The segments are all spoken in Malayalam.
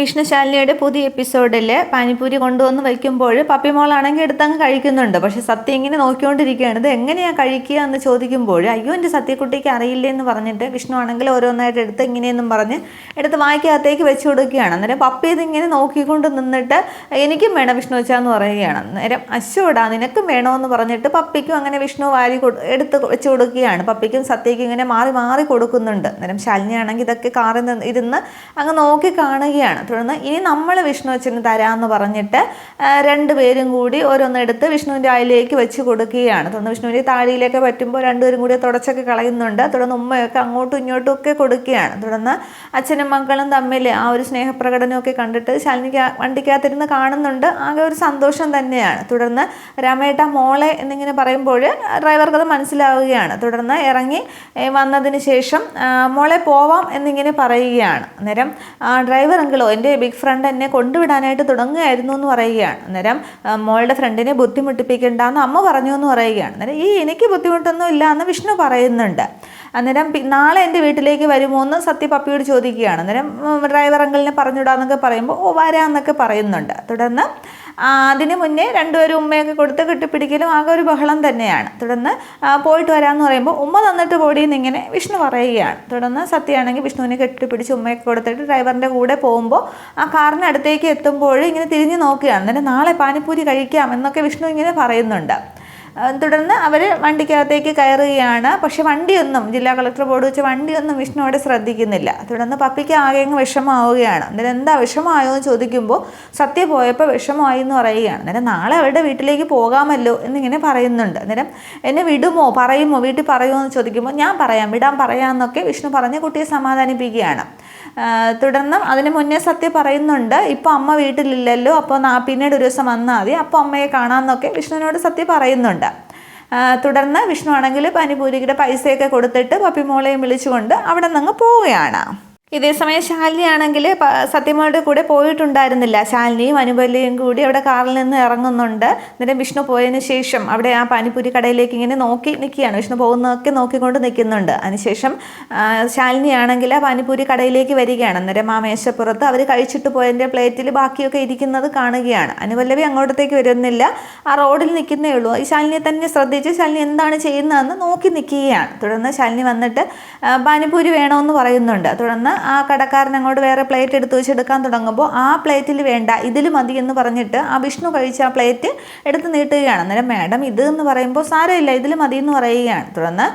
വിഷ്ണുശാലിനിയുടെ പുതിയ എപ്പിസോഡിൽ പാനിപ്പൂരി കൊണ്ടുവന്ന് വയ്ക്കുമ്പോൾ പപ്പിമോളാണെങ്കിൽ എടുത്തങ്ങ് കഴിക്കുന്നുണ്ട്. പക്ഷേ സത്യം ഇങ്ങനെ നോക്കിക്കൊണ്ടിരിക്കുകയാണ്. ഇത് എങ്ങനെയാണ് കഴിക്കുക എന്ന് ചോദിക്കുമ്പോൾ അയ്യോ എന്റെ സത്യക്കുട്ടിക്ക് അറിയില്ലേ എന്ന് പറഞ്ഞിട്ട് വിഷ്ണു ആണെങ്കിൽ ഓരോന്നായിട്ട് എടുത്ത് ഇങ്ങനെയെന്നും പറഞ്ഞ് എടുത്ത് വായിക്കകത്തേക്ക് വെച്ച് കൊടുക്കുകയാണ്. അന്നേരം പപ്പി ഇതിങ്ങനെ നോക്കിക്കൊണ്ട് നിന്നിട്ട് എനിക്കും വേണം വിഷ്ണു വെച്ചാന്ന് പറയുകയാണ്. അന്നേരം അശ്വടാ നിനക്കും വേണമെന്ന് പറഞ്ഞിട്ട് പപ്പിക്കും അങ്ങനെ വിഷ്ണു വാരി എടുത്ത് വെച്ച് കൊടുക്കുകയാണ്. പപ്പിക്കും സത്യക്കും ഇങ്ങനെ മാറി മാറി കൊടുക്കുന്നുണ്ട്. അന്നേരം ശാലിനിയാണെങ്കിൽ ഇതൊക്കെ കാറിൽ നിന്ന് ഇരുന്ന് അങ്ങ് നോക്കി കാണുകയാണ്. തുടർന്ന് ഇനി നമ്മൾ വിഷ്ണു അച്ഛന് തരാമെന്ന് പറഞ്ഞിട്ട് രണ്ട് പേരും കൂടി ഓരോന്നെടുത്ത് വിഷ്ണുവിന്റെ ആയിലേക്ക് വെച്ച് കൊടുക്കുകയാണ്. തുടർന്ന് വിഷ്ണുവിന്റെ താടിയിലേക്ക് പറ്റുമ്പോൾ രണ്ടുപേരും കൂടി തുടച്ചൊക്കെ കളയുന്നുണ്ട്. തുടർന്ന് ഉമ്മയൊക്കെ അങ്ങോട്ടും ഇങ്ങോട്ടും ഒക്കെ കൊടുക്കുകയാണ്. തുടർന്ന് അച്ഛനും മക്കളും തമ്മിൽ ആ ഒരു സ്നേഹപ്രകടനമൊക്കെ കണ്ടിട്ട് ശാലിനിക്ക് വണ്ടിക്കകത്തിരുന്ന് കാണുന്നുണ്ട്. ആകെ ഒരു സന്തോഷം തന്നെയാണ്. തുടർന്ന് രാമേട്ട മോളെ എന്നിങ്ങനെ പറയുമ്പോൾ ഡ്രൈവർക്ക് അത് മനസ്സിലാവുകയാണ്. തുടർന്ന് ഇറങ്ങി വന്നതിന് ശേഷം മോളെ പോവാം എന്നിങ്ങനെ പറയുകയാണ്. അന്നേരം ഡ്രൈവർ അങ്കിളോ എന്റെ ബിഗ് ഫ്രണ്ട് എന്നെ കൊണ്ടുവിടാനായിട്ട് തുടങ്ങുകയായിരുന്നു എന്ന് പറയുകയാണ്. അന്നേരം മോളുടെ ഫ്രണ്ടിനെ ബുദ്ധിമുട്ടിപ്പിക്കണ്ട എന്ന് അമ്മ പറഞ്ഞു എന്ന് പറയുകയാണ്. അന്നേരം ഈ എനിക്ക് ബുദ്ധിമുട്ടൊന്നും ഇല്ല എന്ന് വിഷ്ണു പറയുന്നുണ്ട്. അന്നേരം നാളെ എന്റെ വീട്ടിലേക്ക് വരുമോ എന്ന് സത്യ പപ്പിയോട് ചോദിക്കുകയാണ്. അന്നേരം ഡ്രൈവർ അങ്കിളിനെ പറഞ്ഞുവിടാന്നൊക്കെ പറയുമ്പോൾ ഓ വരാമെന്നൊക്കെ പറയുന്നുണ്ട്. തുടർന്ന് അതിന് മുന്നേ രണ്ടുപേരും ഉമ്മയൊക്കെ കൊടുത്ത് കെട്ടിപ്പിടിക്കലും ആകെ ഒരു ബഹളം തന്നെയാണ്. തുടർന്ന് പോയിട്ട് വരാമെന്ന് പറയുമ്പോൾ ഉമ്മ തന്നിട്ട് പോടിയെന്ന് ഇങ്ങനെ വിഷ്ണു പറയുകയാണ്. തുടർന്ന് സത്യമാണെങ്കിൽ വിഷ്ണുവിനെ കെട്ടിപ്പിടിച്ച് ഉമ്മയൊക്കെ കൊടുത്തിട്ട് ഡ്രൈവറിന്റെ കൂടെ പോകുമ്പോൾ ആ കാറിന് അടുത്തേക്ക് എത്തുമ്പോൾ ഇങ്ങനെ തിരിഞ്ഞ് നോക്കുകയാണ്. എന്നിട്ട് നാളെ പാനിപ്പൂരി കഴിക്കാം എന്നൊക്കെ വിഷ്ണു ഇങ്ങനെ പറയുന്നുണ്ട്. തുടർന്ന് അവർ വണ്ടിക്കകത്തേക്ക് കയറുകയാണ്. പക്ഷെ വണ്ടിയൊന്നും ജില്ലാ കളക്ടർ ബോർഡ് വെച്ച് വണ്ടിയൊന്നും വിഷ്ണു അവിടെ ശ്രദ്ധിക്കുന്നില്ല. തുടർന്ന് പപ്പിക്ക് ആകെ അങ്ങ് വിഷമാവുകയാണ്. അന്നേരം എന്താ വിഷമമായോ എന്ന് ചോദിക്കുമ്പോൾ സത്യ പോയപ്പോൾ വിഷമമായി എന്ന് പറയുകയാണ്. അന്നേരം നാളെ അവരുടെ വീട്ടിലേക്ക് പോകാമല്ലോ എന്നിങ്ങനെ പറയുന്നുണ്ട്. അന്നേരം എന്നെ വിടുമോ? പറയുമോ? വീട്ടിൽ പറയുമോ എന്ന് ചോദിക്കുമ്പോൾ ഞാൻ പറയാം. വിടാൻ പറയാമെന്നൊക്കെ വിഷ്ണു പറഞ്ഞ് കുട്ടിയെ സമാധാനിപ്പിക്കുകയാണ്. തുടർന്ന് അതിന് മുന്നേ സത്യ പറയുന്നുണ്ട്. ഇപ്പോൾ അമ്മ വീട്ടിലില്ലല്ലോ അപ്പോൾ പിന്നീട് ഒരു ദിവസം വന്നാൽ മതി. അപ്പോൾ അമ്മയെ കാണാമെന്നൊക്കെ വിഷ്ണുവിനോട് സത്യ പറയുന്നുണ്ട്. തുടർന്ന് വിഷ്ണു ആണെങ്കിൽ പനിപൂരിയുടെ പൈസയൊക്കെ കൊടുത്തിട്ട് പപ്പിമോളെയും വിളിച്ചുകൊണ്ട് അവിടെ നിന്ന് പോവുകയാണ്. ഇതേസമയം ശാലിനി ആണെങ്കിൽ സത്യമോളുടെ കൂടെ പോയിട്ടുണ്ടായിരുന്നില്ല. ശാലിനിയും അനുപല്ലിയും കൂടി അവിടെ കാറിൽ നിന്ന് ഇറങ്ങുന്നുണ്ട്. എന്നിട്ട് വിഷ്ണു പോയതിന് ശേഷം അവിടെ ആ പാനിപ്പൂരി കടയിലേക്ക് ഇങ്ങനെ നോക്കി നിൽക്കുകയാണ്. വിഷ്ണു പോകുന്നതൊക്കെ നോക്കിക്കൊണ്ട് നിൽക്കുന്നുണ്ട്. അതിനുശേഷം ശാലിനിയാണെങ്കിൽ ആ പാനിപ്പൂരി കടയിലേക്ക് വരികയാണ്. അന്നേരം ആ മേശപ്പുറത്ത് അവർ കഴിച്ചിട്ട് പോയതിന്റെ പ്ലേറ്റിൽ ബാക്കിയൊക്കെ ഇരിക്കുന്നത് കാണുകയാണ്. അനുപല്ലവി അങ്ങോട്ടത്തേക്ക് വരുന്നില്ല. ആ റോഡിൽ നിൽക്കുന്നേ ഉള്ളൂ. ഈ ശാലിനിയെ തന്നെ ശ്രദ്ധിച്ച് ശാലിനി എന്താണ് ചെയ്യുന്നതെന്ന് നോക്കി നിൽക്കുകയാണ്. തുടർന്ന് ശാലിനി വന്നിട്ട് പാനിപ്പൂരി വേണമെന്ന് പറയുന്നുണ്ട്. തുടർന്ന് ആ കടക്കാരൻ അങ്ങോട്ട് വേറെ പ്ലേറ്റ് എടുത്ത് വെച്ച് എടുക്കാൻ തുടങ്ങുമ്പോൾ ആ പ്ലേറ്റിൽ വേണ്ട ഇതിൽ മതി എന്ന് പറഞ്ഞിട്ട് ആ വിഷ്ണു കഴിച്ച ആ പ്ലേറ്റ് എടുത്ത് നീട്ടുകയാണ്. അന്നേരം മാഡം ഇത് എന്ന് പറയുമ്പോൾ സാരമില്ല ഇതിൽ മതി എന്ന് പറയുകയാണ്. തുടർന്ന്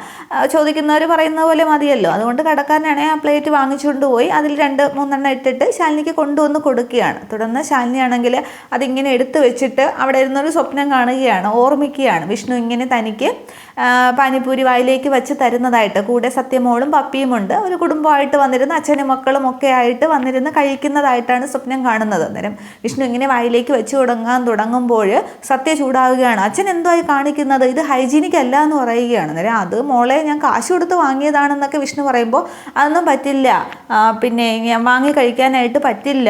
ചോദിക്കുന്നവർ പറയുന്ന പോലെ മതിയല്ലോ. അതുകൊണ്ട് കടക്കാരനാണെങ്കിൽ ആ പ്ലേറ്റ് വാങ്ങിച്ചുകൊണ്ട് പോയി അതിൽ രണ്ട് മൂന്നെണ്ണം ഇട്ടിട്ട് ശാലിനിക്ക് കൊണ്ടുവന്ന് കൊടുക്കുകയാണ്. തുടർന്ന് ശാലിനി ആണെങ്കിൽ അതിങ്ങനെ എടുത്തു വെച്ചിട്ട് അവിടെ ഇരുന്നൊരു സ്വപ്നം കാണുകയാണ് ഓർമ്മിക്കുകയാണ്. വിഷ്ണു ഇങ്ങനെ തനിക്ക് പാനിപ്പൂരി വായിലേക്ക് വെച്ച് തരുന്നതായിട്ട്. കൂടെ സത്യമോളും പപ്പിയുമുണ്ട് ഒരു കുടുംബമായിട്ട് വന്നിരുന്ന് അച്ഛനും മക്കളും ഒക്കെ ആയിട്ട് വന്നിരുന്ന് കഴിക്കുന്നതായിട്ടാണ് സ്വപ്നം കാണുന്നത്. അന്നേരം വിഷ്ണു ഇങ്ങനെ വായിലേക്ക് വെച്ച് തുടങ്ങാൻ തുടങ്ങുമ്പോൾ സത്യ ചൂടാവുകയാണ്. അച്ഛൻ എന്തായി കാണിക്കുന്നത്? ഇത് ഹൈജീനിക് അല്ല എന്ന് പറയുകയാണ്. അന്നേരം അത് മോളെ ഞാൻ കാശ് കൊടുത്ത് വാങ്ങിയതാണെന്നൊക്കെ വിഷ്ണു പറയുമ്പോൾ അതൊന്നും പറ്റില്ല. പിന്നെ ഞാൻ വാങ്ങി കഴിക്കാനായിട്ട് പറ്റില്ല.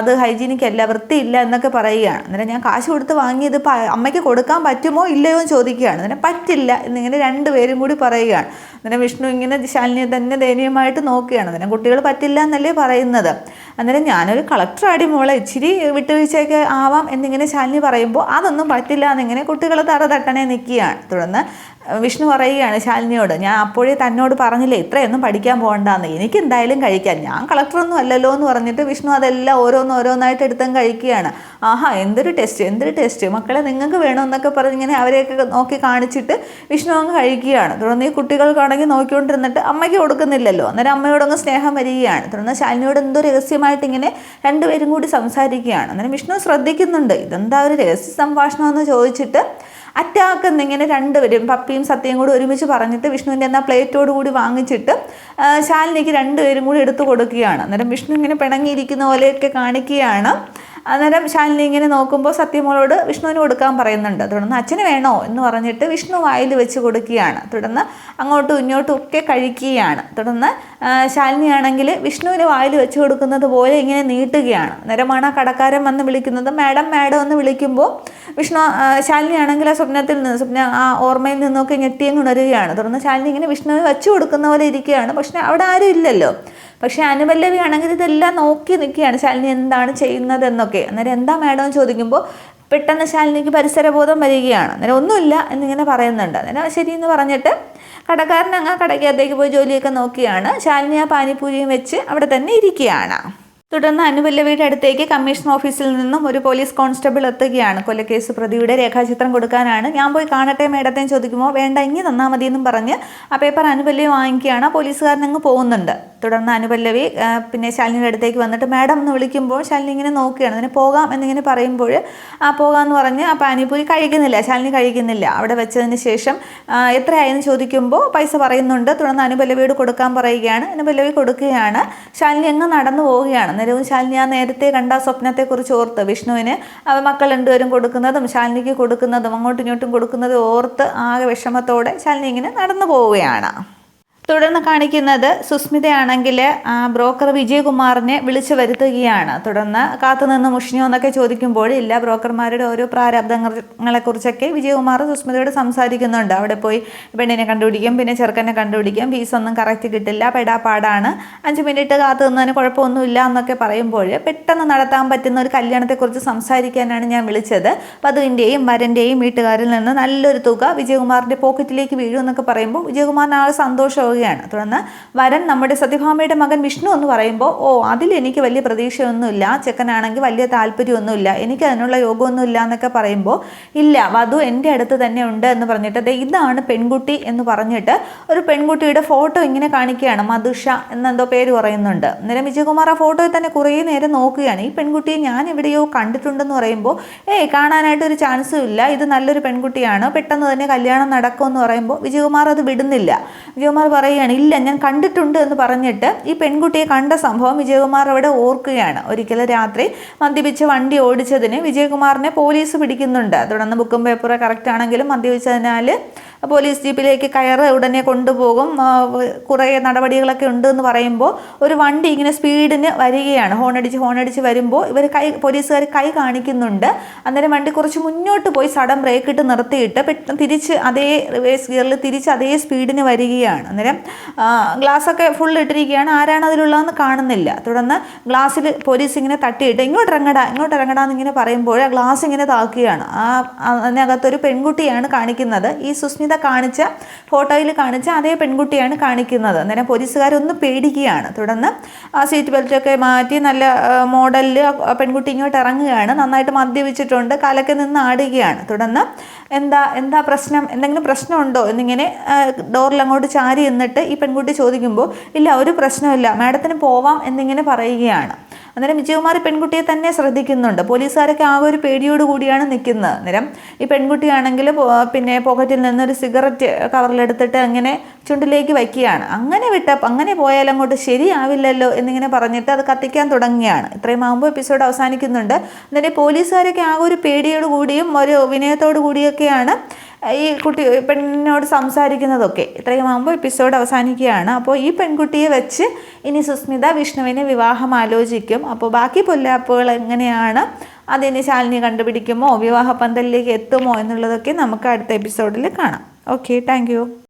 അത് ഹൈജീനിക് അല്ല വൃത്തിയില്ല എന്നൊക്കെ പറയുകയാണ്. അന്നേരം ഞാൻ കാശ് കൊടുത്ത് വാങ്ങിയത് അമ്മയ്ക്ക് കൊടുക്കാൻ പറ്റുമോ ഇല്ലയോ എന്ന് ചോദിക്കുകയാണ്. അന്നേരം പറ്റില്ല. എന്നിങ്ങനെ രണ്ടുപേരും കൂടി പറയുകയാണ്. അന്നേരം വിഷ്ണു ഇങ്ങനെ ശാലിനിയെ തന്നെ ദയനീയമായിട്ട് നോക്കുകയാണ്. അന്നേരം കുട്ടികൾ പറ്റില്ല എന്നല്ലേ പറയുന്നത്. അന്നേരം ഞാനൊരു കളക്ടർ ആടി മോളെ ഇച്ചിരി വിട്ടുവീഴ്ചയൊക്കെ ആവാം എന്നിങ്ങനെ ശാലിനി പറയുമ്പോൾ അതൊന്നും പറ്റില്ല എന്നിങ്ങനെ കുട്ടികൾ തറ തട്ടണേ നിൽക്കുകയാണ്. തുടർന്ന് വിഷ്ണു പറയുകയാണ് ശാലിനിയോട് ഞാൻ അപ്പോഴേ തന്നോട് പറഞ്ഞില്ലേ ഇത്രയൊന്നും പഠിക്കാൻ പോകണ്ടെന്ന്. എനിക്ക് എന്തായാലും കഴിക്കാം. ഞാൻ കളക്ടറൊന്നും അല്ലല്ലോ എന്ന് പറഞ്ഞിട്ട് വിഷ്ണു അതെല്ലാം ഓരോന്ന് ഓരോന്നായിട്ട് എടുത്തും കഴിക്കുകയാണ്. ആഹാ എന്തൊരു ടെസ്റ്റ് എന്തൊരു ടെസ്റ്റ് മക്കളെ നിങ്ങൾക്ക് വേണമെന്നൊക്കെ പറഞ്ഞ് ഇങ്ങനെ അവരെയൊക്കെ നോക്കി കാണിച്ചിട്ട് വിഷ്ണു അങ്ങ് കഴിക്കുകയാണ്. തുടർന്ന് ഈ കുട്ടികൾക്കാണെങ്കിൽ നോക്കിക്കൊണ്ടിരുന്നിട്ട് അമ്മയ്ക്ക് കൊടുക്കുന്നില്ലല്ലോ. അന്നേരം അമ്മയോടങ്ങ് സ്നേഹം വരികയാണ്. തുടർന്ന് ശാലിനിയോട് എന്തോ രഹസ്യമായിട്ട് ഇങ്ങനെ രണ്ടുപേരും കൂടി സംസാരിക്കുകയാണ്. അന്നേരം വിഷ്ണു ശ്രദ്ധിക്കുന്നുണ്ട്. ഇതെന്താ ഒരു രഹസ്യ സംഭാഷണം എന്ന് ചോദിച്ചിട്ട് അറ്റാക്ക് എന്നിങ്ങനെ രണ്ടുപേരും പപ്പിയും സത്യയും കൂടി ഒരുമിച്ച് പറഞ്ഞിട്ട് വിഷ്ണുവിന്റെ എന്നാൽ പ്ലേറ്റോട് കൂടി വാങ്ങിച്ചിട്ട് ശാലിനിക്ക് രണ്ടുപേരും കൂടി എടുത്തു കൊടുക്കുകയാണ്. അന്നേരം വിഷ്ണു ഇങ്ങനെ പിണങ്ങിയിരിക്കുന്ന പോലെയൊക്കെ കാണിക്കുകയാണ്. അന്നേരം ശാലിനി ഇങ്ങനെ നോക്കുമ്പോൾ സത്യമോളോട് വിഷ്ണുവിന് കൊടുക്കാൻ പറയുന്നുണ്ട്. തുടർന്ന് അച്ഛന് വേണോ എന്ന് പറഞ്ഞിട്ട് വിഷ്ണു വായിൽ വെച്ച് കൊടുക്കുകയാണ്. തുടർന്ന് അങ്ങോട്ടും ഇങ്ങോട്ടും ഒക്കെ കഴിക്കുകയാണ്. തുടർന്ന് ശാലിനി ആണെങ്കിൽ വിഷ്ണുവിന് വായിൽ വെച്ച് കൊടുക്കുന്നത് പോലെ ഇങ്ങനെ നീട്ടുകയാണ്. നേരമാണ് ആ കടക്കാരൻ വന്ന് വിളിക്കുന്നത്. മാഡം മാഡം എന്ന് വിളിക്കുമ്പോൾ വിഷ്ണു ആ, ശാലിനി ആണെങ്കിൽ ആ സ്വപ്നത്തിൽ നിന്ന് സ്വപ്ന ആ ഓർമ്മയിൽ നിന്നൊക്കെ ഞെട്ടിയങ്ങ് ഉണരുകയാണ്. തുടർന്ന് ശാലിനി ഇങ്ങനെ വിഷ്ണുവിന് വെച്ച് കൊടുക്കുന്ന പോലെ ഇരിക്കുകയാണ്. പക്ഷെ അവിടെ ആരും ഇല്ലല്ലോ. പക്ഷേ അനുപല്ലവി ആണെങ്കിൽ ഇതെല്ലാം നോക്കി നിൽക്കുകയാണ്. ശാലിനി എന്താണ് ചെയ്യുന്നതെന്നൊക്കെ അന്നേരം എന്താ മാഡം എന്ന് ചോദിക്കുമ്പോൾ പെട്ടെന്ന് ശാലിനിക്ക് പരിസരബോധം വരികയാണ്. അന്നേരം ഒന്നുമില്ല എന്നിങ്ങനെ പറയുന്നുണ്ട്. അന്നേരം ശരി എന്ന് പറഞ്ഞിട്ട് കടക്കാരൻ അങ്ങ് കടയ്ക്കകത്തേക്ക് പോയി ജോലിയൊക്കെ നോക്കിയാണ്. ശാലിനി ആ പാനിപ്പൂരിയും വെച്ച് അവിടെ തന്നെ ഇരിക്കുകയാണ്. തുടർന്ന് അനുപല്ലവിയുടെ അടുത്തേക്ക് കമ്മീഷൻ ഓഫീസിൽ നിന്നും ഒരു പോലീസ് കോൺസ്റ്റബിൾ എത്തുകയാണ്. കൊലക്കേസ് പ്രതിയുടെ രേഖാചിത്രം കൊടുക്കാനാണ്. ഞാൻ പോയി കാണട്ടെ മേഡത്തെ ചോദിക്കുമ്പോൾ വേണ്ട ഇങ്ങി തന്നാൽ മതി എന്നും പറഞ്ഞ് ആ പേപ്പർ അനുപല്ലവി വാങ്ങിക്കുകയാണ്. ആ പോലീസുകാരൻ അങ്ങ് പോകുന്നുണ്ട്. തുടർന്ന് അനുപല്ലവി പിന്നെ ശാലിനിയുടെ അടുത്തേക്ക് വന്നിട്ട് മാഡം എന്ന് വിളിക്കുമ്പോൾ ശാലിനി ഇങ്ങനെ നോക്കുകയാണ്. അതിന് പോകാം എന്നിങ്ങനെ പറയുമ്പോൾ ആ പോകാമെന്ന് പറഞ്ഞ് ആ പാനിപ്പൂരി കഴിക്കുന്നില്ല. ശാലിനി കഴിക്കുന്നില്ല. അവിടെ വെച്ചതിന് ശേഷം എത്രയായെന്ന് ചോദിക്കുമ്പോൾ പൈസ പറയുന്നുണ്ട്. തുടർന്ന് അനുപല്ലവിയോട് കൊടുക്കാൻ പറയുകയാണ്. അനുപല്ലവി കൊടുക്കുകയാണ്. ശാലിനി അങ്ങ് നടന്നു പോവുകയാണ്. നിലവും ശാലിനി ആ നേരത്തെ കണ്ട സ്വപ്നത്തെക്കുറിച്ച് ഓർത്ത് വിഷ്ണുവിന് മക്കൾ രണ്ടുപേരും കൊടുക്കുന്നതും ശാലിനിക്ക് കൊടുക്കുന്നതും അങ്ങോട്ടും ഇങ്ങോട്ടും കൊടുക്കുന്നതും ഓർത്ത് ആകെ വിഷമത്തോടെ ശാലിനി ഇങ്ങനെ നടന്നു പോവുകയാണ്. തുടർന്ന് കാണിക്കുന്നത് സുസ്മിതയാണെങ്കിൽ ആ ബ്രോക്കർ വിജയകുമാറിനെ വിളിച്ചു വരുത്തുകയാണ്. തുടർന്ന് കാത്തുനിന്ന് മുഷിഞ്ഞോ എന്നൊക്കെ ചോദിക്കുമ്പോൾ ഇല്ല ബ്രോക്കർമാരുടെ ഓരോ പ്രാരാബ്ദങ്ങളെക്കുറിച്ചൊക്കെ വിജയകുമാർ സുസ്മിതയോട് സംസാരിക്കുന്നുണ്ട്. അവിടെ പോയി പെണ്ണിനെ കണ്ടുപിടിക്കും പിന്നെ ചെറുക്കനെ കണ്ടുപിടിക്കും ഫീസൊന്നും കറക്റ്റ് കിട്ടില്ല പെടാപ്പാടാണ്. അഞ്ച് മിനിറ്റ് കാത്തു നിന്നതിന് കുഴപ്പമൊന്നുമില്ല എന്നൊക്കെ പറയുമ്പോൾ പെട്ടെന്ന് നടത്താൻ പറ്റുന്ന ഒരു കല്യാണത്തെക്കുറിച്ച് സംസാരിക്കാനാണ് ഞാൻ വിളിച്ചത്. വധുവിന്റെയും വരന്റെയും വീട്ടുകാരിൽ നിന്ന് നല്ലൊരു തുക വിജയകുമാറിന്റെ പോക്കറ്റിലേക്ക് വീഴും എന്നൊക്കെ പറയുമ്പോൾ വിജയകുമാറിന് ആകെ സന്തോഷമാവുകയാണ് തുടർന്ന് വരൻ നമ്മുടെ സത്യഭാമയുടെ മകൻ വിഷ്ണു എന്ന് പറയുമ്പോൾ ഓ അതിൽ എനിക്ക് വലിയ പ്രതീക്ഷയൊന്നുമില്ല. ചെക്കനാണെങ്കിൽ വലിയ താല്പര്യമൊന്നുമില്ല. എനിക്ക് അതിനുള്ള യോഗമൊന്നുമില്ല എന്നൊക്കെ പറയുമ്പോൾ ഇല്ല വധു എന്റെ അടുത്ത് തന്നെ ഉണ്ട് എന്ന് പറഞ്ഞിട്ട് അതെ ഇതാണ് പെൺകുട്ടി എന്ന് പറഞ്ഞിട്ട് ഒരു പെൺകുട്ടിയുടെ ഫോട്ടോ ഇങ്ങനെ കാണിക്കുകയാണ്. മധുഷ എന്നെന്തോ പേര് പറയുന്നുണ്ട്. അന്നേരം വിജയകുമാർ ആ ഫോട്ടോയിൽ തന്നെ കുറേ നേരം നോക്കുകയാണ്. ഈ പെൺകുട്ടിയെ ഞാൻ എവിടെയോ കണ്ടിട്ടുണ്ടെന്ന് പറയുമ്പോൾ ഏയ് കാണാനായിട്ട് ഒരു ചാൻസും ഇല്ല. ഇത് നല്ലൊരു പെൺകുട്ടിയാണ്. പെട്ടെന്ന് തന്നെ കല്യാണം നടക്കുമെന്ന് പറയുമ്പോൾ വിജയകുമാർ അത് വിടുന്നില്ല. വിജയകുമാർ പറയുകയാണ് ഇല്ല ഞാൻ കണ്ടിട്ടുണ്ട് എന്ന് പറഞ്ഞിട്ട് ഈ പെൺകുട്ടിയെ കണ്ട സംഭവം വിജയകുമാർ അവിടെ ഓർക്കുകയാണ്. ഒരിക്കലും രാത്രി മദ്യപിച്ച് വണ്ടി ഓടിച്ചതിന് വിജയകുമാറിനെ പോലീസ് പിടിക്കുന്നുണ്ട്. തുടർന്ന് ബുക്കും പേപ്പറും കറക്റ്റ് ആണെങ്കിലും മദ്യപിച്ചതിനാൽ പോലീസ് ജീപ്പിലേക്ക് കയറ് ഉടനെ കൊണ്ടുപോകും. കുറേ നടപടികളൊക്കെ ഉണ്ട് എന്ന് പറയുമ്പോൾ ഒരു വണ്ടി ഇങ്ങനെ സ്പീഡിന് വരികയാണ്. ഹോണടിച്ച് ഹോണടിച്ച് വരുമ്പോൾ ഇവർ കൈ പോലീസുകാർ കൈ കാണിക്കുന്നുണ്ട്. അന്നേരം വണ്ടി കുറച്ച് മുന്നോട്ട് പോയി സഡൻ ബ്രേക്ക് ഇട്ട് നിർത്തിയിട്ട് പെട്ടെന്ന് തിരിച്ച് അതേ റിവേഴ്സ് ഗിയറിൽ തിരിച്ച് അതേ സ്പീഡിന് വരികയാണ്. അന്നേരം ഗ്ലാസ്സൊക്കെ ഫുൾ ഇട്ടിരിക്കുകയാണ്. ആരാണ് അതിലുള്ളതെന്ന് കാണുന്നില്ല. തുടർന്ന് ഗ്ലാസ്സിൽ പോലീസ് ഇങ്ങനെ തട്ടിയിട്ട് ഇങ്ങോട്ട് ഇറങ്ങടാ ഇങ്ങോട്ട് ഇറങ്ങടാ എന്നിങ്ങനെ പറയുമ്പോൾ ആ ഗ്ലാസ് ഇങ്ങനെ താക്കുകയാണ്. ആ അതിനകത്തൊരു പെൺകുട്ടിയാണ് കാണിക്കുന്നത്. ഈ സുസ്മിത കാണിച്ച ഫോട്ടോയിൽ കാണിച്ച അതേ പെൺകുട്ടിയാണ് കാണിക്കുന്നത്. അന്നേരം പോലീസുകാരൊന്ന് പേടിക്കുകയാണ്. തുടർന്ന് ആ സീറ്റ് ബെൽറ്റൊക്കെ മാറ്റി നല്ല മോഡലിൽ പെൺകുട്ടി ഇങ്ങോട്ട് ഇറങ്ങുകയാണ്. നന്നായിട്ട് മദ്യപിച്ചിട്ടുണ്ട്. കാലൊക്കെ നിന്ന് ആടുകയാണ്. തുടർന്ന് എന്താ എന്താ പ്രശ്നം? എന്തെങ്കിലും പ്രശ്നമുണ്ടോ? എന്നിങ്ങനെ ഡോറിൽ അങ്ങോട്ട് ചാരി എന്നിട്ട് ഈ പെൺകുട്ടി ചോദിക്കുമ്പോൾ ഇല്ല ഒരു പ്രശ്നമില്ല മാഡത്തിന് പോവാം എന്നിങ്ങനെ പറയുകയാണ്. അന്നേരം വിജയകുമാർ പെൺകുട്ടിയെ തന്നെ ശ്രദ്ധിക്കുന്നുണ്ട്. പോലീസുകാരൊക്കെ ആ ഒരു പേടിയോട് കൂടിയാണ് നിൽക്കുന്നത്. അന്നേരം ഈ പെൺകുട്ടിയാണെങ്കിൽ പിന്നെ പോക്കറ്റിൽ നിന്നൊരു സിഗരറ്റ് കവറിലെടുത്തിട്ട് അങ്ങനെ ചുണ്ടിലേക്ക് വയ്ക്കുകയാണ്. അങ്ങനെ വിട്ട അങ്ങനെ പോയാൽ അങ്ങോട്ട് ശരിയാവില്ലല്ലോ എന്നിങ്ങനെ പറഞ്ഞിട്ട് അത് കത്തിക്കാൻ തുടങ്ങുകയാണ്. ഇത്രയും ആകുമ്പോൾ എപ്പിസോഡ് അവസാനിക്കുന്നുണ്ട്. എന്നിട്ട് പോലീസുകാരൊക്കെ ആ ഒരു പേടിയോട് കൂടിയും ഒരു വിനയത്തോടു കൂടിയൊക്കെയാണ് ഈ കുട്ടി പെണ്ണിനോട് സംസാരിക്കുന്നതൊക്കെ ഇത്രയും ആകുമ്പോൾ എപ്പിസോഡ് അവസാനിക്കുകയാണ്. അപ്പോൾ ഈ പെൺകുട്ടിയെ വെച്ച് ഇനി സുസ്മിത വിഷ്ണുവിനെ വിവാഹം ആലോചിക്കും. അപ്പോൾ ബാക്കി പൊല്ലാപ്പുകൾ എങ്ങനെയാണ് അതിന് ശാലിനി കണ്ടുപിടിക്കുമോ? വിവാഹ പന്തലിലേക്ക് എത്തുമോ? എന്നുള്ളതൊക്കെ നമുക്ക് അടുത്ത എപ്പിസോഡിൽ കാണാം. Okay thank